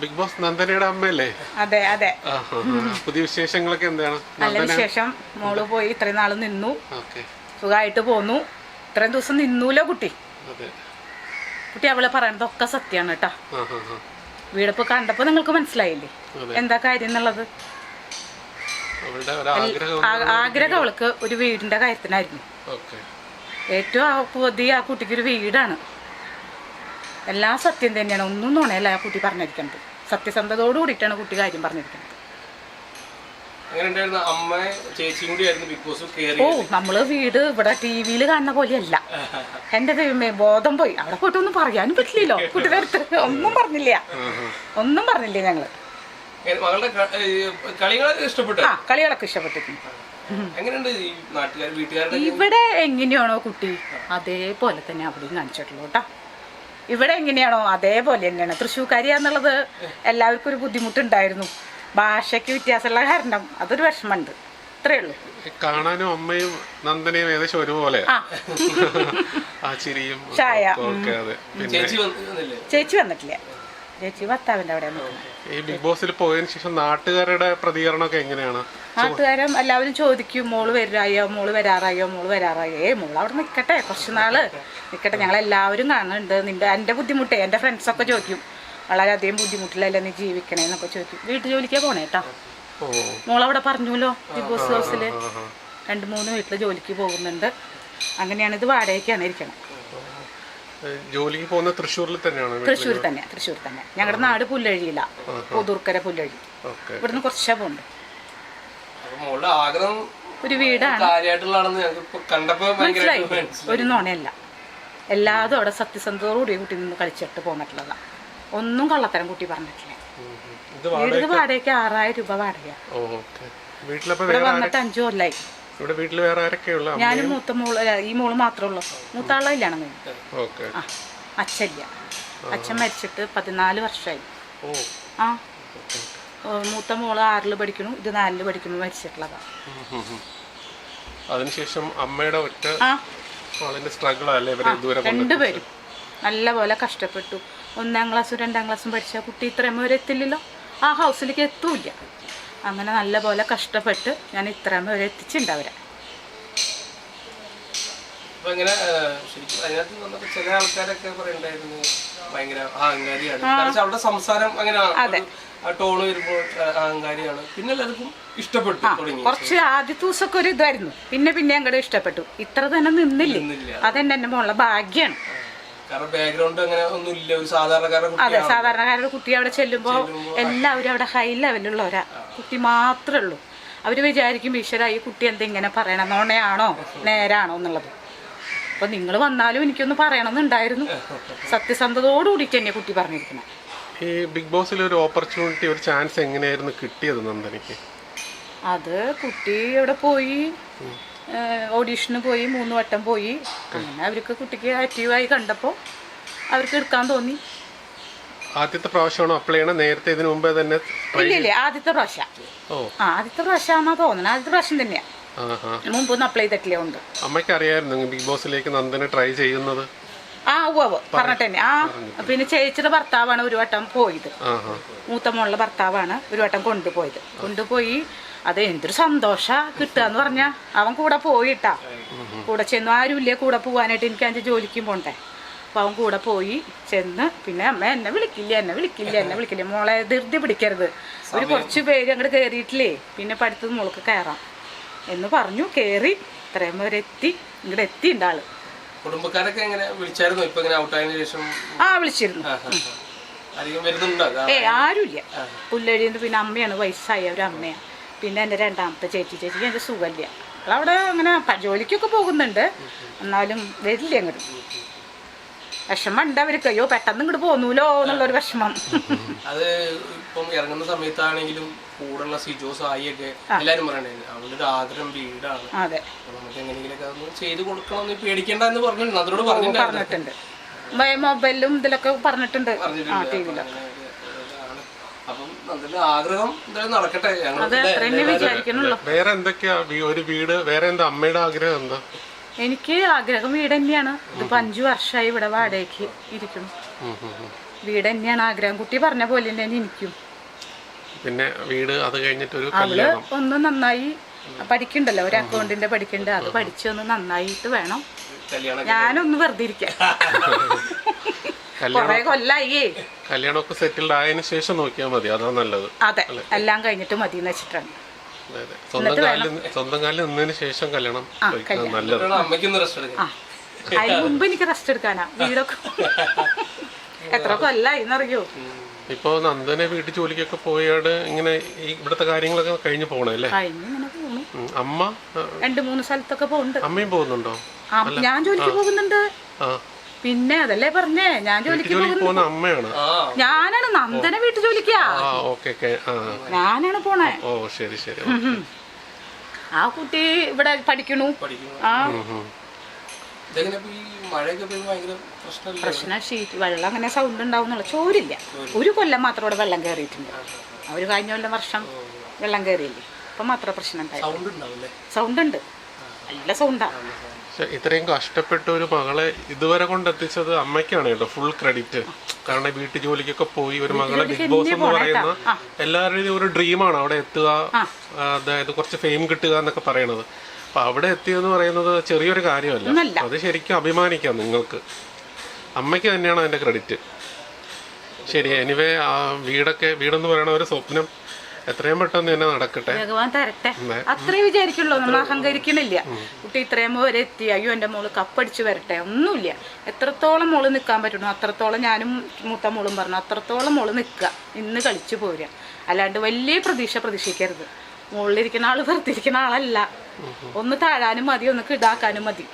Big boss നന്ദനയുടെ അമ്മയല്ലേ? അതെ അതെ. പുതിയ വിശേഷങ്ങളൊക്കെ എന്താണ്? നല്ല വിശേഷം. മോൾ പോയി ഇത്രയും നാൾ നിന്നു. സുഖമായിട്ട് പോന്നു. ഇത്രയും ദിവസം നിന്നൂലോ കുട്ടി? കുട്ടി അവളെ പറയണതൊക്കെ സത്യമാണ് കേട്ടാ. വീടപ്പ് കണ്ടപ്പോ നിങ്ങൾക്ക് മനസ്സിലായില്ലേ? എന്താ കാര്യം എന്നുള്ളത്? ആഗ്രഹം അവൾക്ക് ഒരു വീടിന്റെ കാര്യത്തിനായിരുന്നു. ഏറ്റവും ആ പുതിയ ആ കുട്ടിക്ക് ഒരു വീടാണ്. എല്ലാം സത്യം തന്നെയാണ്. ഒന്നും നുണയല്ല ആ കുട്ടി പറഞ്ഞിരിക്കുന്നത് സത്യസന്ധതയോട് കൂടിയിട്ടാണ് കുട്ടി കാര്യം പറഞ്ഞിരിക്കുന്നത് ഓ നമ്മൾ വീട് ഇവിടെ ടി വിയിൽ കാണുന്ന പോലെയല്ല. എന്റെ ദൈവമേ ബോധം പോയി. അവിടെ പോയിട്ട് ഒന്നും പറയാനും പറ്റില്ലല്ലോ. കുട്ടിയുടെ അടുത്ത് ഒന്നും പറഞ്ഞില്ല. ഒന്നും പറഞ്ഞില്ല ഞങ്ങൾ. ആ കളികളൊക്കെ ഇഷ്ടപ്പെട്ടിരുന്നു. ഇവിടെ എങ്ങനെയാണോ കുട്ടി? അതേപോലെ തന്നെ അവിടെയും കാണിച്ചിട്ടുള്ളൂ കേട്ടോ. ഇവിടെ എങ്ങനെയാണോ അതേപോലെ തന്നെയാണ്. തൃശ്ശൂർക്കാരിയാന്നുള്ളത് എല്ലാവർക്കും ഒരു ബുദ്ധിമുട്ടുണ്ടായിരുന്നു. ഭാഷയ്ക്ക് വ്യത്യാസമുള്ള കാരണം അതൊരു വിഷമമുണ്ട്. അത്രേ ഉള്ളൂ. കാണാനും അമ്മയും നന്ദനയും ഏകദേശം ഒരുപോലെ. ആ. ചിരിയും ചേച്ചി വന്നിട്ടില്ല. ചേച്ചി അവിടെ ഈ ബിഗ് ബോസിൽ പോയതിനു ശേഷം നാട്ടുകാരുടെ പ്രതികരണമൊക്കെ എങ്ങനെയാണ്? നാട്ടുകാരും എല്ലാവരും ചോദിക്കും മോൾ വരായോ മോൾ വരാറായോ മോൾ വരാറായോ. ഏ മോൾ അവിടെ നിൽക്കട്ടെ കുറച്ച് നാൾ നിൽക്കട്ടെ ഞങ്ങൾ എല്ലാവരും കാണുന്നുണ്ട്. നിന്റെ എന്റെ ബുദ്ധിമുട്ടേ എന്റെ ഫ്രണ്ട്സൊക്കെ ചോദിക്കും. വളരെയധികം ബുദ്ധിമുട്ടിലല്ലേ നീ ജീവിക്കണേന്നൊക്കെ ചോദിക്കും. വീട്ടു ജോലിക്കാ പോണേ കേട്ടോ മോൾ മോളവിടെ പറഞ്ഞുല്ലോ ബിഗ് ബോസ് ഹൗസിൽ രണ്ട് മൂന്ന് വീട്ടിൽ ജോലിക്ക് പോകുന്നുണ്ട്. അങ്ങനെയാണ് ഇത് വാടകയ്ക്കാണ് ഇരിക്കണം. ജോലിക്ക് പോകുന്ന തൃശ്ശൂരിൽ തന്നെയാണ്? തൃശ്ശൂർ തന്നെ തൃശ്ശൂർ തന്നെ. ഞങ്ങളുടെ നാട് പുല്ലഴിയില്ല. പുതൂർക്കര പുല്ലഴി. ഇവിടുന്ന് കുറച്ചേ പോകുന്നുണ്ട് ഒരു വീടാണ്. മനസ്സിലായി. ഒരു നോണയല്ല. എല്ലാതും അവിടെ സത്യസന്ധതയോടുകൂടി കുട്ടി നിന്ന് കളിച്ചിട്ട് പോന്നിട്ടുള്ളതാണ് ഒന്നും കള്ളത്തരം കുട്ടി പറഞ്ഞിട്ടില്ല. വീട് വാടകയ്ക്ക്? ആറായിരം രൂപ വാടക ഇവിടെ വന്നിട്ട് അഞ്ചു കൊല്ലായി. ഇവിടെ വീട്ടിൽ വേറെ ആരൊക്കെയുള്ള ഞാനും മൂത്ത മോൾ അല്ല, ഈ മോൾ മാത്രമേ ഉള്ളൂ. മൂത്ത ആളെ കല്യാണം കഴിഞ്ഞു. ഓക്കെ. ആ അച്ഛല്ല അച്ഛൻ മരിച്ചിട്ട് പതിനാല് വർഷമായി. ഓ. ആ. ഓ, മൂത്ത മോൾ ആറിൽ പഠിക്കണു ഇത് നാലിൽ പഠിക്കണു മരിച്ചിട്ടുള്ളതാ. ഉം, ഉം, ഉം. അതിനുശേഷം അമ്മയുടെ ഒറ്റ ആ. ആളിന്റെ സ്ട്രഗിൾ അല്ലേ ഇവരെ ദൂരെ രണ്ടുപേരും. നല്ലപോലെ കഷ്ടപ്പെട്ടു. ഒന്നാം ക്ലാസ്സും രണ്ടാം ക്ലാസ്സും പഠിച്ച കുട്ടി ഇത്രയും വരെ എത്തില്ലല്ലോ? ആ ഹൗസിലേക്ക് എത്തൂല അങ്ങനെ നല്ലപോലെ കഷ്ടപ്പെട്ട് ഞാൻ ഇത്രയും വരെ എത്തിച്ചിട്ടുണ്ട് അവരെ അപ്പൊ ഇങ്ങനെ ഏ, ശരിക്കും അതിനകത്ത് വന്നപ്പോ ചില ആൾക്കാരൊക്കെ പറയണ്ടായിരുന്നു ഭയങ്കര അഹങ്കാരിയാണ്. സംസാരം അങ്ങനെ ടോണ് വരുമ്പോൾ അഹങ്കാരിയാണ്. പിന്നെ എല്ലാവർക്കും ഇഷ്ടപ്പെട്ടു തുടങ്ങി. കുറച്ച് ആദ്യത്തെ ദിവസമൊക്കെ ഒരു ഇതായിരുന്നു. പിന്നെ പിന്നെ അങ്ങോട്ട് ഇഷ്ടപ്പെട്ടു. ഇത്ര തന്നെ നിന്നില്ലേ. അതെന്നെ എന്റെ മോളുടെ ഭാഗ്യമാണ് കാരണം ബാക്ക്ഗ്രൗണ്ട് അങ്ങനെ ഒന്നുമില്ല. ഒരു സാധാരണക്കാരുടെ അതെ സാധാരണക്കാരുടെ കുട്ടി അവിടെ ചെല്ലുമ്പോൾ എല്ലാവരും അവിടെ ഹൈ ലെവലുള്ളവരാ കുട്ടി മാത്രമേ ഉള്ളൂ. അവർ വിചാരിക്കും ഈശ്വര ഈ കുട്ടി എന്തെങ്ങനെ പറയണം നോണയാണോ നേരാണോ എന്നുള്ളത്. അപ്പോൾ നിങ്ങൾ വന്നാലും എനിക്കൊന്ന് പറയണമെന്നുണ്ടായിരുന്നു. സത്യസന്ധതയോട് കൂടി തന്നെ കുട്ടി പറഞ്ഞിരിക്കുന്നത് ഈ ബിഗ് ബോസിൽ ഒരു ഓപ്പർച്യൂണിറ്റി ഒരു ചാൻസ് എങ്ങനെയായിരുന്നു കിട്ടിയത് നന്ദനയ്ക്ക്? അത് കുട്ടി അവിടെ പോയി? ഓഡീഷന് പോയി മൂന്ന് വട്ടം പോയി. അങ്ങനെ അവർക്ക് കുട്ടിക്ക് ആക്റ്റീവായി കണ്ടപ്പോൾ അവർക്ക് എടുക്കാൻ തോന്നി. ആദ്യത്തെ പ്രാവശ്യമാണോ അപ്ലൈ ചെയ്യണം നേരത്തെ ഇതിനു മുമ്പേ തന്നെ ഇല്ലേ ഇല്ല ആദ്യത്തെ പ്രാവശ്യം. ഓ. ആ ആദ്യത്തെ പ്രാവശ്യമാണെന്നാ തോന്നുന്നത് ആദ്യത്തെ പ്രാവശ്യം തന്നെയാണ് മുമ്പൊന്നും അപ്ലൈ ചെയ്തിട്ടില്ല ഉണ്ട് അമ്മയ്ക്ക് അറിയായിരുന്നു ബിഗ് ബോസിലേക്ക് നന്ദന ട്രൈ ചെയ്യുന്നത്. ആ ഉവ്വ് പറഞ്ഞിട്ട് തന്നെ. ആ പിന്നെ ചേച്ചിയുടെ ഭർത്താവാണ് ഒരു വട്ടം പോയത്. മൂത്ത മോളുടെ ഭർത്താവാണ് ഒരു വട്ടം കൊണ്ടുപോയത്. കൊണ്ടുപോയി അത് എന്തൊരു സന്തോഷ കിട്ടുക എന്ന് പറഞ്ഞാ. അവൻ കൂടെ പോയിട്ടാ. കൂടെ ചെന്നു ആരുമില്ലേ? കൂടെ പോവാനായിട്ട് എനിക്ക് അതിന്റെ ജോലിക്കും പോണ്ടേ. അപ്പോൾ അവൻ കൂടെ പോയി ചെന്ന് പിന്നെ അമ്മ എന്നെ വിളിക്കില്ല എന്നെ വിളിക്കില്ല എന്നെ വിളിക്കില്ല. മോളെ ധൃതി പിടിക്കരുത്. ഒരു കുറച്ച് പേര് അങ്ങോട്ട് കയറിയിട്ടില്ലേ പിന്നെ പഠിത്തത് മോൾക്ക് കയറാം എന്ന് പറഞ്ഞു കയറി ഇത്രയും വരെ എത്തി. ഇങ്ങോട്ട് എത്തി കുടുംബക്കാരൊക്കെ എങ്ങനെ വിളിച്ചായിരുന്നു? ഇപ്പൊ ഇങ്ങനെ ഔട്ടായതിനു ശേഷം? ആ വിളിച്ചിരുന്നു. ഏ ആരുമില്ല പുല്ലഴിന്ന് പിന്നെ അമ്മയാണ് വയസ്സായ ഒരു അമ്മയാണ്. പിന്നെ എന്റെ രണ്ടാമത്തെ ചേച്ചി. ചേച്ചി എന്റെ സുഖമില്ല. അവിടെ അങ്ങനെ ജോലിക്കൊക്കെ പോകുന്നുണ്ട്. എന്നാലും വരില്ല അങ്ങോട്ട് വിഷമം ഉണ്ട് അവർക്ക്. അയ്യോ പെട്ടെന്ന് ഇങ്ങോട്ട് പോന്നൂലോ എന്നുള്ളൊരു വിഷമം. അത് ഇപ്പം ഇറങ്ങുന്ന സമയത്താണെങ്കിലും കൂടുള്ള സിജോ സായിയൊക്കെ എല്ലാരും പറയണേ അവളുടെ ആഗ്രഹം വീടാണ്. അതെ. നമുക്ക് എങ്ങനെയെങ്കിലൊക്കെ അതൊന്ന് ചെയ്ത് കൊടുക്കണമെന്ന് പേടിക്കണ്ട എന്ന് പറഞ്ഞു അതിനോട് പറഞ്ഞിട്ടുണ്ട്. മൊബൈലും മൊബൈലിലും ഇതിലൊക്കെ പറഞ്ഞിട്ടുണ്ട്. ആ പറഞ്ഞിട്ടുണ്ട്. ടി വിയിലൊക്കെ വേറെ എന്തൊക്കെയാ? ഒരു വീട് വേറെ എന്താ അമ്മയുടെ ആഗ്രഹം എന്താ? എനിക്ക് ആഗ്രഹം വീട് തന്നെയാണ് ഇതിപ്പോ അഞ്ചു വർഷമായി ഇവിടെ വാടകയ്ക്ക് ഇരിക്കുന്നു. വീട് തന്നെയാണ് ആഗ്രഹം. കുട്ടി പറഞ്ഞ പോലെ തന്നെ എനിക്കും. പിന്നെ വീട് അത് കഴിഞ്ഞിട്ട് ഒരു അവൾ ഒന്ന് നന്നായി പഠിക്കണ്ടല്ലോ. ഒരു അക്കൗണ്ടിന്റെ പഠിക്കണ്ട. അത് പഠിച്ചൊന്ന് നന്നായിട്ട് വേണം. ഞാനൊന്ന് വെറുതെ ഇരിക്കാം. കൊറേ കൊല്ലായി കല്യാണമൊക്കെ സെറ്റിൽഡ് ആയതിനു ശേഷം നോക്കിയാൽ മതി. അതാ നല്ലത്. അതെ. എല്ലാം കഴിഞ്ഞിട്ട് മതി എന്ന് വെച്ചിട്ടാണ്. സ്വന്തം കാലിൽ സ്വന്തം കാലിൽ നിന്നതിന് ശേഷം കല്യാണം നല്ലത്. അമ്മയ്ക്കൊന്ന് റെസ്റ്റ് എടുക്കാം. ആ അതിന് മുമ്പ് എനിക്ക് റെസ്റ്റ് എടുക്കാനാ. വീടൊക്കെ എത്ര കൊല്ലായി എന്നറിയോ? ഇപ്പൊ നന്ദനെ വീട്ടിൽ ജോലിക്കൊക്കെ പോയാട് ഇങ്ങനെ ഈ ഇവിടുത്തെ കാര്യങ്ങളൊക്കെ കഴിഞ്ഞു പോണല്ലേ. അമ്മ രണ്ടു മൂന്ന് സ്ഥലത്തൊക്കെ പോകുന്നുണ്ട് അമ്മയും പോകുന്നുണ്ടോ? ഞാൻ ജോലിക്ക് പോകുന്നുണ്ട്. ആ. പിന്നെ അതല്ലേ പറഞ്ഞേ? ഞാൻ ജോലിക്ക് പോകുന്നു. അമ്മയാണ്. ഞാനാണ് നന്ദന വീട്ടു ജോലിക്കാ. ആ ഓക്കെ ഓക്കെ. ഞാനാണ് പോണേ. ഓ ശരി ശരി. ആ കുട്ടി ഇവിടെ പഠിക്കണു. ആ. പ്രശ്നം ഷീറ്റ് വെള്ളം അങ്ങനെ സൗണ്ട് ഉണ്ടാവുന്നുള്ള ചോരില്ല. ഒരു കൊല്ലം മാത്രം ഇവിടെ വെള്ളം കയറിയിട്ടുണ്ട് ഒരു കഴിഞ്ഞ കൊല്ലം വർഷം വെള്ളം കയറിയില്ലേ അപ്പം മാത്രം പ്രശ്നം ഉണ്ടായി. സൗണ്ട് ഉണ്ടാവില്ലേ? സൗണ്ട് ഉണ്ട്. നല്ല സൗണ്ടാ പക്ഷെ ഇത്രയും കഷ്ടപ്പെട്ട ഒരു മകളെ ഇതുവരെ കൊണ്ടെത്തിച്ചത് അമ്മയ്ക്കാണ് കേട്ടോ ഫുൾ ക്രെഡിറ്റ് കാരണം വീട്ടു ജോലിക്കൊക്കെ പോയി ഒരു മകളെ ബിഗ് ബോസ് എന്ന് പറയുന്ന എല്ലാവരുടെയും ഒരു ഡ്രീമാണ് അവിടെ എത്തുക അതായത് കുറച്ച് ഫെയിം കിട്ടുക എന്നൊക്കെ പറയണത്. അപ്പൊ അവിടെ എത്തിയെന്ന് പറയുന്നത് ചെറിയൊരു കാര്യമല്ല. അത് ശരിക്കും അഭിമാനിക്കാം നിങ്ങൾക്ക്. അമ്മയ്ക്ക് തന്നെയാണ് അതിന്റെ ക്രെഡിറ്റ് ശരി എനിവേ ആ വീടൊക്കെ വീടെന്ന് പറയണ ഒരു സ്വപ്നം എത്രയും പെട്ടെന്ന് തന്നെ നടക്കട്ടെ. ഭഗവാൻ തരട്ടെ. അത്രയും അത്രേ വിചാരിക്കുള്ളൂ. നമ്മൾ അഹങ്കരിക്കണില്ല. കുട്ടി ഇത്രയും വരെ എത്തി. അയ്യോ എന്റെ മോൾ കപ്പടിച്ച് വരട്ടെ. ഒന്നുമില്ല. എത്രത്തോളം മോൾ നിൽക്കാൻ പറ്റണോ അത്രത്തോളം ഞാനും മൂത്ത മോളും പറഞ്ഞു അത്രത്തോളം മോൾ നിൽക്കുക. ഇന്ന് കളിച്ചു പോരുക. അല്ലാണ്ട് വലിയ പ്രതീക്ഷ പ്രതീക്ഷിക്കരുത്. മുകളിലിരിക്കുന്ന ആൾ വെറുതെ ആളല്ല. ഒന്ന് താഴാനും മതി ഒന്ന് കിടാക്കാനും മതി.